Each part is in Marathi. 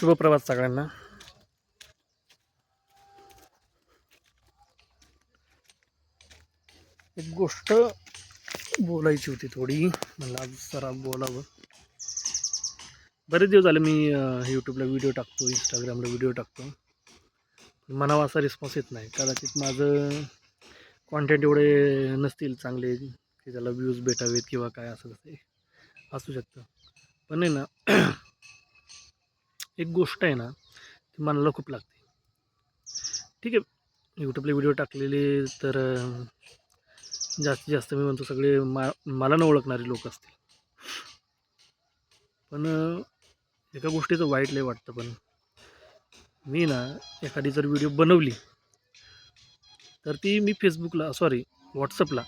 शुभप्रभात सगळ्यांना. एक गोष्ट बोलायची होती थोडी. मला आज जरा बोलावं. बरेच दिवस झाले मी यूट्यूबला व्हिडिओ टाकतो इंस्टाग्रामला व्हिडिओ टाकतो. पण मनावा असा रिस्पॉन्स येत नाही. कदाचित माझं कॉन्टेंट एवढे नसतील चांगले की त्याला व्ह्यूज भेटावेत किंवा काय असं तसं असू शकतं. पण आहे ना एक गोष्ट आहे ना ती मनाला खूप लागते. ठीक आहे यूट्यूबला व्हिडिओ टाकलेले तर जास्तीत जास्त मी म्हणतो सगळे मा मला न ओळखणारे लोक असतील. पण एका गोष्टीचं वाईट लय वाटतं पण मी ना एखादी जर व्हिडिओ बनवली तर ती मी फेसबुकला सॉरी व्हॉट्सअपला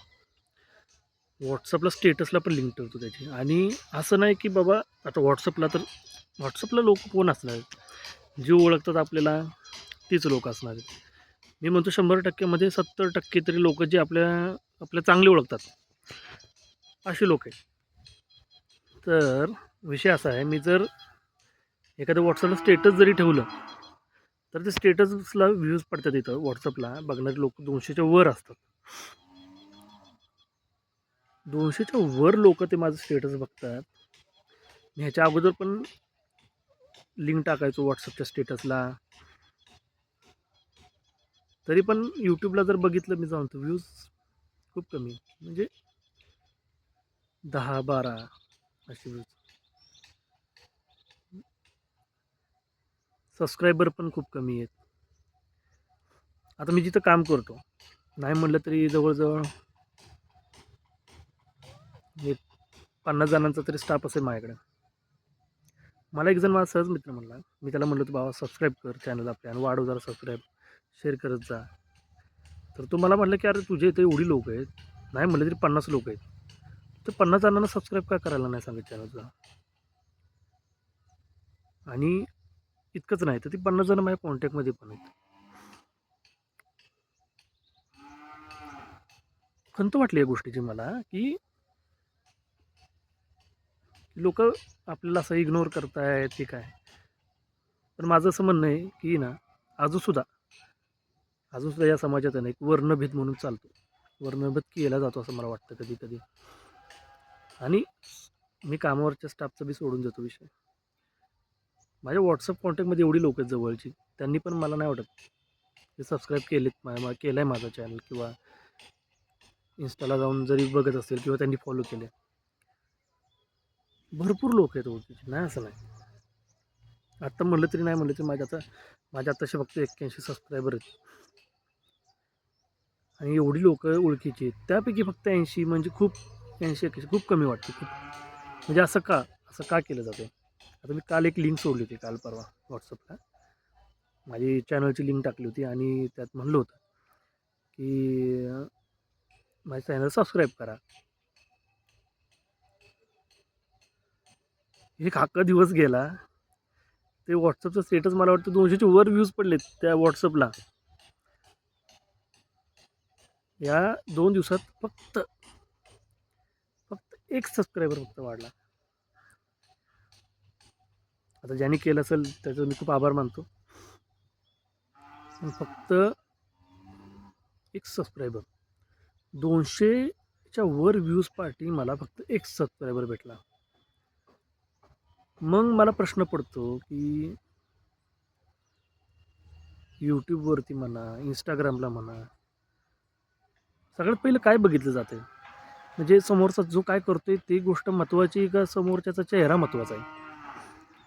व्हॉट्सअपला स्टेटसला पण लिंक ठेवतो त्याची. आणि असं नाही की बाबा आता व्हॉट्सअपला तर व्हॉट्सअपला लोक कोण असणार? आहेत जे ओळखतात आपल्याला तीच लोक असणार. आहेत मी म्हणतो शंभर टक्क्यामध्ये सत्तर टक्के तरी लोक जे आपल्या आपल्या चांगले ओळखतात. असे लोक आहेत. तर विषय असा आहे मी जर एखादं व्हॉट्सअपला स्टेटस जरी ठेवलं तर ते स्टेटसला व्ह्यूज पडतात इथं व्हॉट्सअपला. बघणारे लोक दोनशेच्या वर असतात. दोनशेच्या वर लोक ते माझं स्टेटस बघतात. मी ह्याच्या अगोदर पण लिंक टाकायचो व्हॉट्सअपच्या स्टेटसला तरी पण यूट्यूबला जर बघितलं मी जाऊन तर व्ह्यूज खूप कमी म्हणजे दहा बारा असे व्ह्यूज सबस्क्रायबर पण खूप कमी आहेत. आता मी जिथं काम करतो नाही म्हटलं तरी जवळजवळ एक पन्नास जणांचा तरी स्टाफ असेल माझ्याकडे. मला एक जण माझा सहज मित्र म्हणला. मी त्याला म्हणलं तू बाबा सबस्क्राईब कर चॅनल आपल्या आणि वाढव जरा सबस्क्राईब शेअर करत जा. तर तो मला म्हटलं की अरे तुझे इथे एवढी लोक आहेत. नाही म्हटलं तरी पन्नास लोक आहेत. तर पन्नास जणांना सबस्क्राईब का करायला नाही सांगत चॅनलचा आणि इतकंच नाही तर ती पन्नास जणं माझ्या कॉन्टॅक्टमध्ये पण आहेत. खंत वाटली या गोष्टीची मला की लोक आपल्याला असं इग्नोर करतायत ते काय? पण माझं असं म्हणणं आहे की ना अजूनसुद्धा अजूनसुद्धा या समाजात ना एक वर्णभेद म्हणून चालतो. वर्णभेद केला जातो असं मला वाटतं कधी कधी आणि मी कामावरच्या स्टाफचा बी सोडून जातो विषय. माझ्या व्हॉट्सअप कॉन्टॅक्टमध्ये एवढी लोक आहेत जवळची त्यांनी पण मला नाही वाटत ते सबस्क्राईब केलेत मा मा- केलं आहे माझं चॅनल किंवा इन्स्टाला जाऊन जरी बघत असेल किंवा त्यांनी फॉलो केले भरपूर लोक आहेत हो ओळखीचे नाही असं नाही. आत्ता म्हणलं तरी नाही म्हणलं तरी माझ्या आता माझ्या आत्ताशे फक्त एक्क्याऐंशी सबस्क्रायबर आहेत. आणि एवढी लोक ओळखीची आहेत. त्यापैकी फक्त ऐंशी म्हणजे खूप ऐंशी एक्क्याऐंशी खूप कमी वाटते खूप. म्हणजे असं का असं का केलं जातं आता मी काल एक लिंक सोडली होती काल परवा व्हॉट्सअपला माझी चॅनलची लिंक टाकली होती आणि त्यात म्हणलं होतं की माझं माझ्या चॅनल सबस्क्राईब करा. एक हक्का दिवस गेला. ते व्हॉट्सअपचं स्टेटस मला वाटतं दोनशेच्या वर व्ह्यूज पडलेत त्या व्हॉट्सअपला या दोन दिवसात फक्त फक्त एक सबस्क्रायबर फक्त वाढला. आता ज्यांनी केलं असेल त्याचं मी खूप आभार मानतो. फक्त एक सबस्क्रायबर दोनशेच्या वर व्ह्यूज पार्टी मला फक्त एक सबस्क्रायबर भेटला. मग मला प्रश्न पडतो की यूट्यूबवरती म्हणा इंस्टाग्रामला म्हणा सगळ्यात पहिलं काय बघितलं जातं म्हणजे समोरचा जो काय करतोय ती गोष्ट महत्त्वाची का समोरच्याचा चेहरा महत्त्वाचा आहे?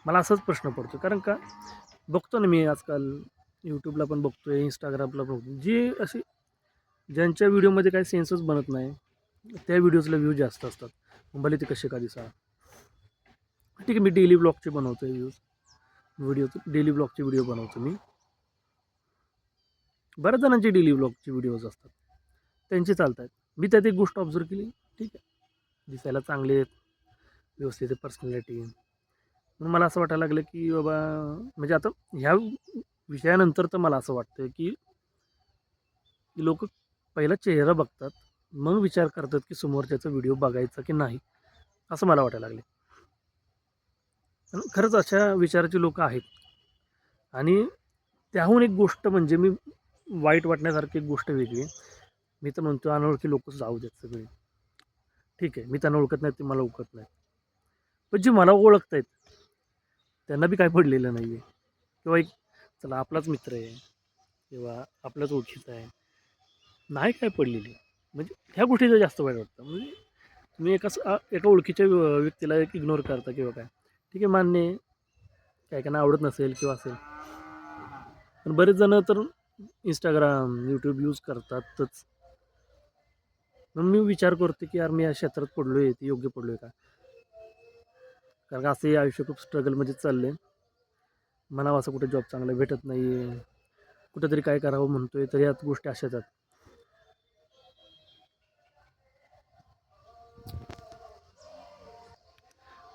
मला असाच प्रश्न पडतो. कारण का? बघतो ना मी आजकाल यूट्यूबला पण बघतोय इंस्टाग्रामला बघतो जी अशी ज्यांच्या व्हिडिओमध्ये काही सेन्सच बनत नाही त्या व्हिडिओजला व्ह्यू जास्त असतात. भले ते कसे का दिसा. ठीक आहे मी डेली ब्लॉगचे बनवतो व्ह्यूज व्हिडिओ डेली ब्लॉगचे व्हिडिओ बनवतो मी. बऱ्याच जणांचे डेली ब्लॉगचे व्हिडिओज असतात. त्यांचे चालत आहेत मी त्यात एक गोष्ट ऑब्झर्व केली. ठीक आहे. दिसायला चांगले आहेत. व्यवस्थित पर्सनॅलिटी म्हणून मला असं वाटायला लागलं की बाबा म्हणजे आता ह्या विषयानंतर तर मला असं वाटतं की लोक पहिला चेहरा बघतात मग विचार करतात की समोरच्याचा व्हिडिओ बघायचा की नाही असं मला वाटायला लागले खरंच अशा विचाराची लोक आहेत. आणि त्याहून एक गोष्ट म्हणजे मी वाईट वाटण्यासारखी एक गोष्ट वेगळी मी तर म्हणतो अनोळखी लोक जाऊ देत सगळे. ठीक आहे मी त्यांना ओळखत नाही ते मला ओळखत नाही पण जे मला ओळखत आहेत त्यांना बी काय पडलेलं नाही आहे किंवा एक चला आपलाच मित्र आहे किंवा आपल्याच ओळखीचा आहे. नाही काय पडलेली. म्हणजे ह्या गोष्टीचं जास्त वाईट वाटतं. म्हणजे तुम्ही एका एका ओळखीच्या व्य- व्यक्तीला एक इग्नोर करता किंवा काय. ठीक आहे मान्य आहे. काय काय आवडत नसेल किंवा असेल. पण बरेच जण तर इंस्टाग्राम यूट्यूब यूज करतातच. मग मी विचार करतो की यार मी या क्षेत्रात पडलो आहे ते योग्य पडलो आहे का? कारण का असंही आयुष्य खूप स्ट्रगलमध्ये चाललं आहे मला असं कुठे जॉब चांगला भेटत नाही आहे कुठंतरी काय करावं म्हणतो आहे तर यात गोष्टी अशा येतात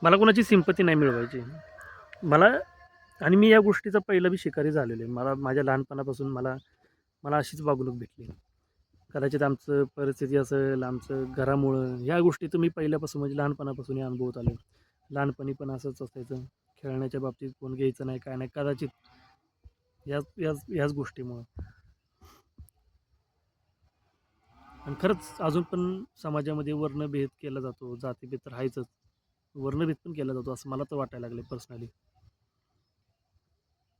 मला कोणाची सिंपती नाही मिळवायची. मला आणि मी या गोष्टीचा पहिला बी शिकारी झालेलो आहे. मला माझ्या लहानपणापासून मला मला अशीच वागणूक भेटली. कदाचित आमचं परिस्थिती असेल आमचं घरामुळं ह्या गोष्टी तुम्ही मी पहिल्यापासून म्हणजे लहानपणापासून हे अनुभवत आले लहानपणी पण असंच असायचं. खेळण्याच्या बाबतीत कोण घ्यायचं नाही काय नाही कदाचित याच याच याच गोष्टीमुळं. आणि खरंच अजून पण समाजामध्ये वर्णभेद केला जातो. जातीभेद तर आहेच. वर्णभेद पण केला जातो असं मला तर वाटायला लागलं पर्सनली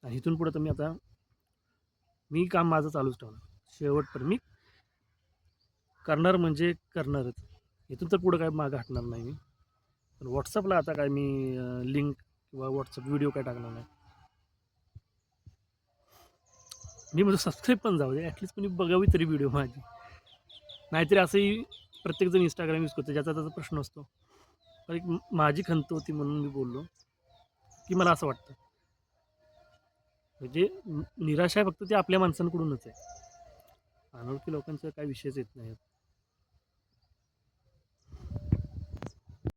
आणि इथून पुढं तर मी आता मी काम माझं चालूच ठेवणार. शेवटपर्यंत मी करणार म्हणजे करणारच. इथून तर पुढं काय माग हटणार नाही मी. पण व्हॉट्सअपला आता काय मी लिंक किंवा व्हॉट्सअप व्हिडिओ काय टाकणार नाही. मी म्हणजे सबस्क्राईब पण जाऊ दे ॲटलिस्ट कोणी बघावी तरी व्हिडिओ माझी. नाहीतरी असंही प्रत्येकजण इंस्टाग्राम यूज करतो ज्याचा त्याचा प्रश्न असतो. पण एक माझी खंत होती म्हणून मी बोललो की मला असं वाटतं. म्हणजे निराशा फक्त ती आपल्या माणसांकडूनच आहे. अनोळखी लोकांचा काय विषयच येत नाही